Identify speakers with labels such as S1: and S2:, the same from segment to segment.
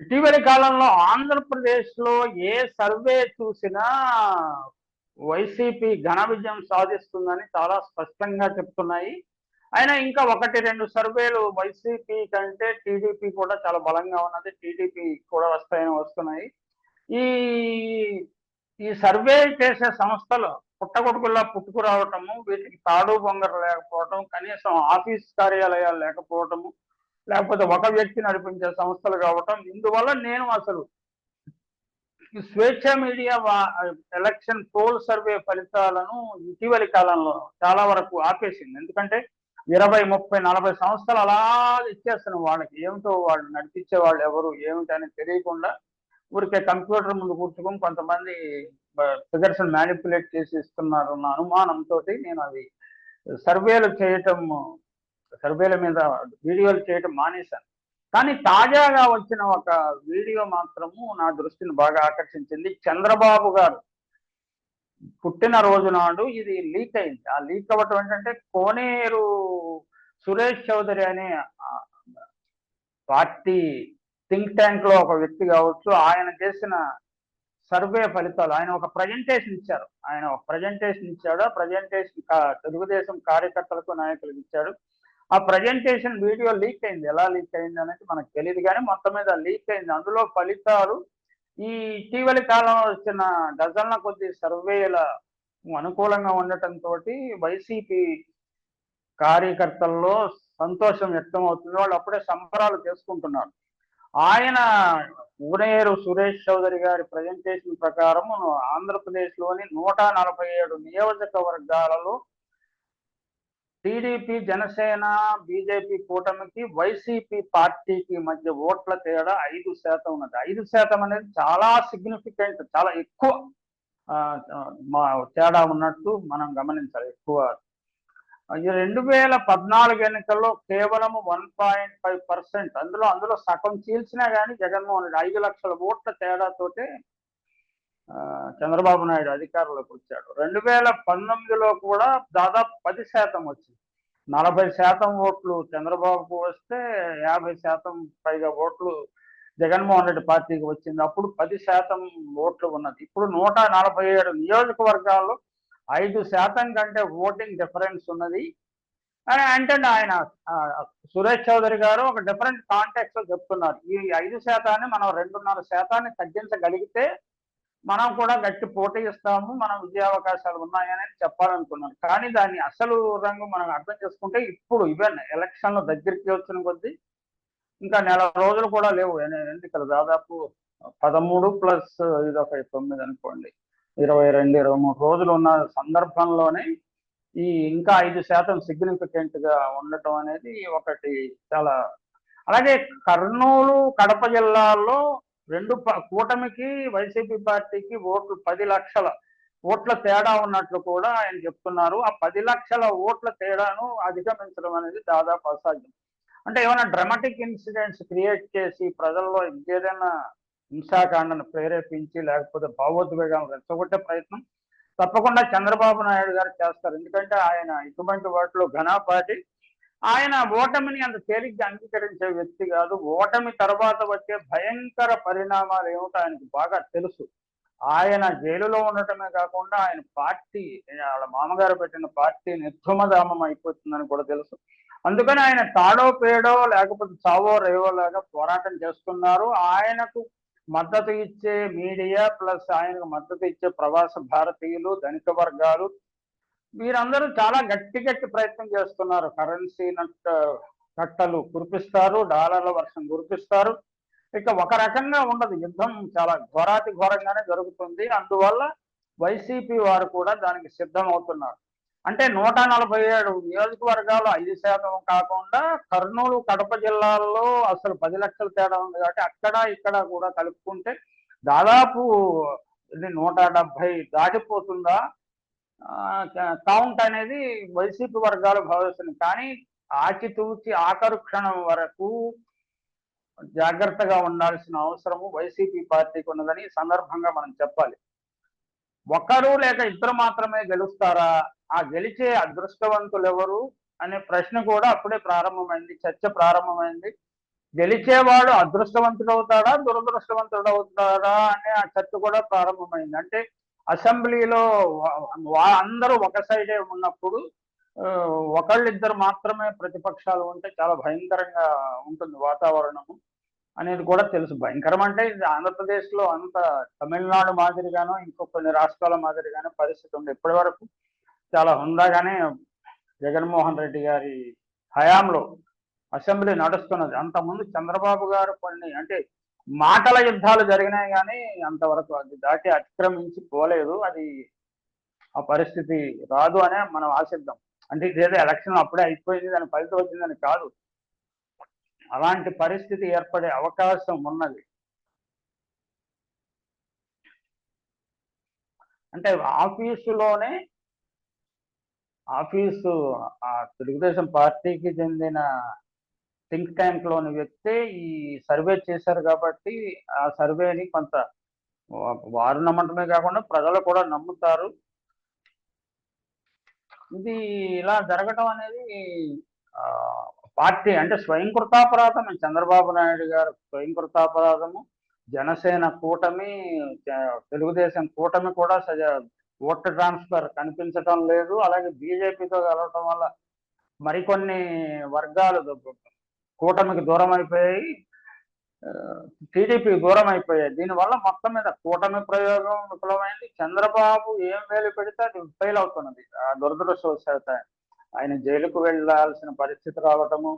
S1: ఇటీవలి కాలంలో ఆంధ్రప్రదేశ్లో ఏ సర్వే చూసినా వైసీపీ ఘన విజయం సాధిస్తుందని చాలా స్పష్టంగా చెప్తున్నాయి. అయినా ఇంకా ఒకటి రెండు సర్వేలు వైసీపీ కంటే టీడీపీ కూడా చాలా బలంగా ఉన్నది. టీడీపీ కూడా వస్తాయని వస్తున్నాయి. ఈ ఈ సర్వే చేసే సంస్థలు పుట్టగొడుగుల్లా పుట్టుకురావటము వీటికి తాడు బొంగరు లేకపోవటం కనీసం ఆఫీస్ కార్యాలయాలు లేకపోవటము లేకపోతే ఒక వ్యక్తి నడిపించే సంస్థలు కావటం. ఇందువల్ల నేను అసలు ఈ స్వేచ్ఛ మీడియా వా- ఎలక్షన్ పోల్ సర్వే ఫలితాలను ఇటీవలి కాలంలో చాలా వరకు ఆపేసింది. ఎందుకంటే ఇరవై ముప్పై నలభై సంస్థలు అలా ఇచ్చేస్తున్నాం వాళ్ళకి ఏమిటో వాళ్ళు నడిపించే వాళ్ళు ఎవరు ఏమిటని తెలియకుండా ఊరికే కంప్యూటర్ ముందు కూర్చుకొని కొంతమంది ఫిగర్స్ మ్యానిపులేట్ చేసి ఇస్తున్నారు అన్న అనుమానంతో నేను అవి సర్వేలు చేయటం సర్వేల మీద వీడియోలు చేయడం మానేశాను. కానీ తాజాగా వచ్చిన ఒక వీడియో మాత్రము నా దృష్టిని బాగా ఆకర్షించింది. చంద్రబాబు గారు పుట్టిన రోజు నాడు ఇది లీక్ అయింది. ఆ లీక్ అవ్వటం ఏంటంటే కోనేరు సురేష్ చౌదరి అనే పార్టీ థింక్ ట్యాంక్లో ఒక వ్యక్తి కావచ్చు ఆయన చేసిన సర్వే ఫలితాలు ఆయన ఒక ప్రజెంటేషన్ ఇచ్చారు. ఆయన ఒక ప్రజెంటేషన్ ఇచ్చాడు. ఆ ప్రజెంటేషన్ తెలుగుదేశం కార్యకర్తలకు నాయకులకు ఇచ్చాడు. ఆ ప్రజెంటేషన్ వీడియో లీక్ అయింది. ఎలా లీక్ అయింది అనేది మనకు తెలియదు కానీ మొత్తం మీద లీక్ అయింది. అందులో ఫలితాలు ఈ ఇటీవలి కాలంలో వచ్చిన డజన్ల కొద్ది సర్వేల అనుకూలంగా ఉండటంతో వైసీపీ కార్యకర్తల్లో సంతోషం వ్యక్తం అవుతుంది. వాళ్ళు అప్పుడే సంబరాలు చేసుకుంటున్నారు. ఆయన ఊరేరు సురేష్ చౌదరి గారి ప్రజెంటేషన్ ప్రకారం ఆంధ్రప్రదేశ్లోని నూట నలభై ఏడు నియోజకవర్గాలలో టీడీపీ జనసేన బీజేపీ కూటమికి వైసీపీ పార్టీకి మధ్య ఓట్ల తేడా ఐదు శాతం ఉన్నది. ఐదు శాతం అనేది చాలా సిగ్నిఫికెంట్ చాలా ఎక్కువ ఆ, మా తేడా ఉన్నట్టు మనం గమనించాలి ఎక్కువ. ఈ రెండు వేల పద్నాలుగు ఎన్నికల్లో కేవలం వన్ పాయింట్ ఫైవ్ పర్సెంట్ అందులో అందులో సగం చీల్చినా కానీ జగన్మోహన్ రెడ్డి ఐదు లక్షల ఓట్ల తేడాతోటే చంద్రబాబు నాయుడు అధికారంలోకి వచ్చాడు. రెండు వేల పంతొమ్మిదిలో కూడా దాదాపు పది శాతం వచ్చింది. నలభై శాతం ఓట్లు చంద్రబాబుకు వస్తే యాభై శాతం పైగా ఓట్లు జగన్మోహన్ రెడ్డి పార్టీకి వచ్చింది. అప్పుడు పది శాతం ఓట్లు ఉన్నది. ఇప్పుడు నూట నలభై ఏడు నియోజకవర్గాల్లో ఐదు శాతం కంటే ఓటింగ్ డిఫరెన్స్ ఉన్నది. అని అంటే ఆయన సురేష్ చౌదరి గారు ఒక డిఫరెంట్ కాంటాక్ట్లో చెప్తున్నారు. ఈ ఐదు శాతాన్ని మనం రెండున్నర శాతాన్ని తగ్గించగలిగితే మనం కూడా గట్టి పోటీ ఇస్తాము మనం విజయావకాశాలు ఉన్నాయని చెప్పాలనుకున్నాను. కానీ దాని అసలు రంగు మనం అర్థం చేసుకుంటే ఇప్పుడు ఈవెన్ ఎలక్షన్లు దగ్గరికి వచ్చిన కొద్దీ ఇంకా నెల రోజులు కూడా లేవు. ఎన్నికలు? దాదాపు పదమూడు ప్లస్ ఇది ఒక తొమ్మిది అనుకోండి. ఇరవై రెండు ఇరవై మూడు రోజులు ఉన్న సందర్భంలోనే ఈ ఇంకా ఐదు శాతం సిగ్నిఫికెంట్గా ఉండటం అనేది ఒకటి చాలా అలాగే కర్నూలు కడప జిల్లాల్లో రెండు కూటమికి వైసీపీ పార్టీకి ఓట్లు పది లక్షల ఓట్ల తేడా ఉన్నట్లు కూడా ఆయన చెప్తున్నారు. ఆ పది లక్షల ఓట్ల తేడాను అధిగమించడం అనేది దాదాపు అసాధ్యం. అంటే ఏమైనా డ్రమాటిక్ ఇన్సిడెంట్స్ క్రియేట్ చేసి ప్రజల్లో ఏదైనా హింసాకాండను ప్రేరేపించి లేకపోతే భావోద్వేగాలను రెచ్చగొట్టే ప్రయత్నం తప్పకుండా చంద్రబాబు నాయుడు గారు చేస్తారు. ఎందుకంటే ఆయన ఇటువంటి వాటిలో ఘనాపాటి ఆయన ఓటమిని అంత తేలిగ్గా అంగీకరించే వ్యక్తి కాదు. ఓటమి తర్వాత వచ్చే భయంకర పరిణామాలు ఏమిటో ఆయనకు బాగా తెలుసు. ఆయన జైలులో ఉండటమే కాకుండా ఆయన పార్టీ వాళ్ళ మామగారు పెట్టిన పార్టీ నిర్ధమధామం అయిపోతుందని కూడా తెలుసు. అందుకని ఆయన తాడో పేడో లేకపోతే చావో రేవో లాగా పోరాటం చేస్తున్నారు. ఆయనకు మద్దతు ఇచ్చే మీడియా ప్లస్ ఆయనకు మద్దతు ఇచ్చే ప్రవాస భారతీయులు ధనిక వర్గాలు వీరందరూ చాలా గట్టి గట్టి ప్రయత్నం చేస్తున్నారు. కరెన్సీ కట్టలు కురిపిస్తారు డాలర్ల వర్షం కురిపిస్తారు. ఇక ఒక రకంగా ఉండదు. యుద్ధం చాలా ఘోరాతి ఘోరంగానే జరుగుతుంది. అందువల్ల వైసీపీ వారు కూడా దానికి సిద్ధం అవుతున్నారు అంటే నూట నలభై ఏడు నియోజకవర్గాలు ఐదు శాతం కాకుండా కర్నూలు కడప జిల్లాల్లో అసలు పది లక్షల తేడా ఉంది కాబట్టి అక్కడ ఇక్కడ కూడా కలుపుకుంటే దాదాపు ఇది నూట డెబ్బై దాటిపోతుందా? కౌంట్ అనేది వైసీపీ వర్గాలు భావిస్తుంది కానీ ఆచితూచి ఆఖరు క్షణం వరకు జాగ్రత్తగా ఉండాల్సిన అవసరము వైసీపీ పార్టీకి ఉన్నదని సందర్భంగా మనం చెప్పాలి. ఒకరు లేక ఇద్దరు మాత్రమే గెలుస్తారా? ఆ గెలిచే అదృష్టవంతులు ఎవరు అనే ప్రశ్న కూడా అప్పుడే ప్రారంభమైంది చర్చ ప్రారంభమైంది. గెలిచేవాడు అదృష్టవంతుడు అవుతాడా దురదృష్టవంతుడు అవుతాడా అనే ఆ చర్చ కూడా ప్రారంభమైంది. అంటే అసెంబ్లీలో అందరూ ఒక సైడే ఉన్నప్పుడు ఒకళ్ళిద్దరు మాత్రమే ప్రతిపక్షాలు ఉంటే చాలా భయంకరంగా ఉంటుంది వాతావరణము అనేది కూడా తెలుసు. భయంకరం అంటే ఇది ఆంధ్రప్రదేశ్లో అంత తమిళనాడు మాదిరిగానో ఇంకో కొన్ని రాష్ట్రాల మాదిరిగానో పరిస్థితి ఉంది. ఇప్పటి వరకు చాలా హుందాగానే జగన్మోహన్ రెడ్డి గారి హయాంలో అసెంబ్లీ నడుస్తున్నది. అంతకుముందు చంద్రబాబు గారు కొన్ని అంటే మాటల యుద్ధాలు జరిగినాయి కానీ అంతవరకు అది దాటి అతిక్రమించి పోలేదు. అది ఆ పరిస్థితి రాదు అనే మనం ఆశిద్దాం. అంటే ఇదేదో ఎలక్షన్ అప్పుడే అయిపోయింది దాని ఫలితం వచ్చిందని కాదు. అలాంటి పరిస్థితి ఏర్పడే అవకాశం ఉన్నది. అంటే ఆఫీసులోనే ఆఫీసు ఆ తెలుగుదేశం పార్టీకి చెందిన థింక్ ట్యాంక్లోని వ్యక్తే ఈ సర్వే చేశారు కాబట్టి ఆ సర్వేని కొంత వారు నమ్మటమే కాకుండా ప్రజలు కూడా నమ్ముతారు. ఇది ఇలా జరగటం అనేది ఆ, పార్టీ అంటే స్వయం కృతాపరాధం చంద్రబాబు నాయుడు గారు స్వయం కృతాపరాధము. జనసేన కూటమి తెలుగుదేశం కూటమి కూడా సజ ఓటర్ ట్రాన్స్ఫర్ కనిపించటం లేదు. అలాగే బీజేపీతో కలవటం వల్ల మరికొన్ని వర్గాలు కూటమికి దూరం అయిపోయాయి టీడీపీ దూరం అయిపోయాయి. దీనివల్ల మొత్తం మీద కూటమి ప్రయోగం విఫలమైంది. చంద్రబాబు ఏం వేలు పెడితే అది ఫెయిల్ అవుతున్నది. ఆ దురదృష్టవశాత ఆయన జైలుకు వెళ్ళాల్సిన పరిస్థితి రావటము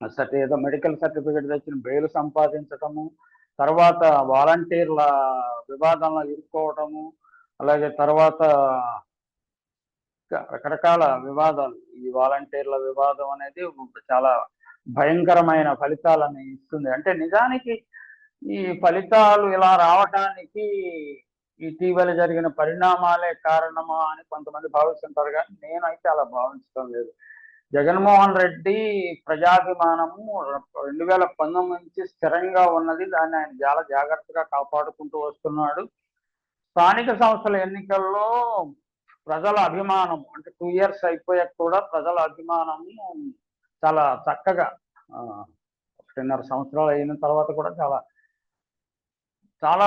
S1: సర్టి ఏదో మెడికల్ సర్టిఫికేట్ తెచ్చిన బెయిల్ సంపాదించటము తర్వాత వాలంటీర్ల వివాదంలో ఇరుక్కోవటము అలాగే తర్వాత రకరకాల వివాదాలు. ఈ వాలంటీర్ల వివాదం అనేది చాలా భయంకరమైన ఫలితాలను ఇస్తుంది. అంటే నిజానికి ఈ ఫలితాలు ఇలా రావటానికి ఇటీవల జరిగిన పరిణామాలే కారణమా అని కొంతమంది భావిస్తుంటారు కానీ నేనైతే అలా భావించడం లేదు. జగన్మోహన్ రెడ్డి ప్రజాభిమానము రెండు వేల పంతొమ్మిది నుంచి స్థిరంగా ఉన్నది. దాన్ని ఆయన చాలా జాగ్రత్తగా కాపాడుకుంటూ వస్తున్నాడు. స్థానిక సంస్థల ఎన్నికల్లో ప్రజల అభిమానం అంటే టూ ఇయర్స్ అయిపోయాక కూడా ప్రజల అభిమానము చాలా చక్కగా ఆ, ఒకటిన్నర సంవత్సరాలు అయిన తర్వాత కూడా చాలా చాలా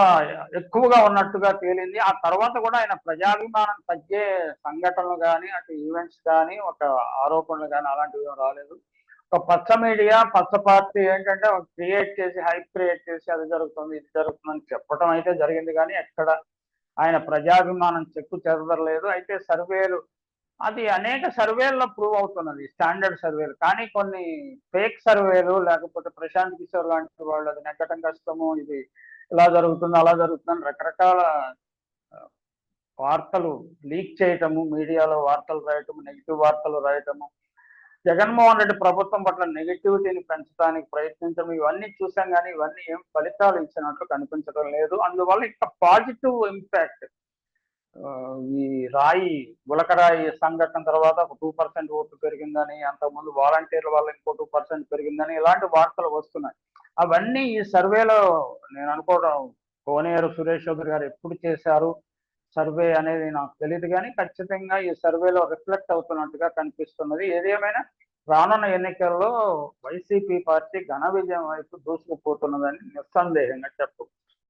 S1: ఎక్కువగా ఉన్నట్టుగా తేలింది. ఆ తర్వాత కూడా ఆయన ప్రజాభిమానం తగ్గే సంఘటనలు కానీ అటు ఈవెంట్స్ కానీ ఒక ఆరోపణలు కానీ అలాంటివి ఏం రాలేదు. ఒక పచ్చ మీడియా పచ్చ పార్టీ ఏంటంటే క్రియేట్ చేసి హైప్ క్రియేట్ చేసి అది జరుగుతుంది ఇది జరుగుతుందని చెప్పడం అయితే జరిగింది. కానీ ఎక్కడ ఆయన ప్రజాభిమానం చెక్కు చెదరలేదు. అయితే సర్వేలు అది అనేక సర్వేల్లో ప్రూవ్ అవుతున్నది. స్టాండర్డ్ సర్వేలు. కానీ కొన్ని ఫేక్ సర్వేలు లేకపోతే ప్రశాంత్ కిషోర్ లాంటి వాళ్ళు అది నెగ్గటం కష్టము ఇది ఇలా జరుగుతుంది అలా జరుగుతుంది రకరకాల వార్తలు లీక్ చేయటము మీడియాలో వార్తలు రాయటము నెగిటివ్ వార్తలు రాయటము జగన్మోహన్ రెడ్డి ప్రభుత్వం పట్ల నెగిటివిటీని పెంచడానికి ప్రయత్నించడం ఇవన్నీ చూసాం కానీ ఇవన్నీ ఏం ఫలితాలు ఇచ్చినట్లు కనిపించడం లేదు. అందువల్ల ఇంకా పాజిటివ్ ఇంపాక్ట్ ఈ రాయి గులకరాయి సంఘటన తర్వాత ఒక టూ పర్సెంట్ ఓట్లు పెరిగిందని అంతకుముందు వాలంటీర్ల వల్ల ఇంకో టూ పర్సెంట్ పెరిగిందని ఇలాంటి వార్తలు వస్తున్నాయి. అవన్నీ ఈ సర్వేలో నేను అనుకోవడం కోనేరు సురేష్ చౌదరి గారు ఎప్పుడు చేశారు? సర్వే అనేది నాకు తెలియదు కానీ ఖచ్చితంగా ఈ సర్వేలో రిఫ్లెక్ట్ అవుతున్నట్టుగా కనిపిస్తున్నది. ఏదేమైనా రానున్న ఎన్నికల్లో వైసీపీ పార్టీ ఘన విజయం వైపు దూసుకుపోతున్నదని నిస్సందేహంగా చెప్పు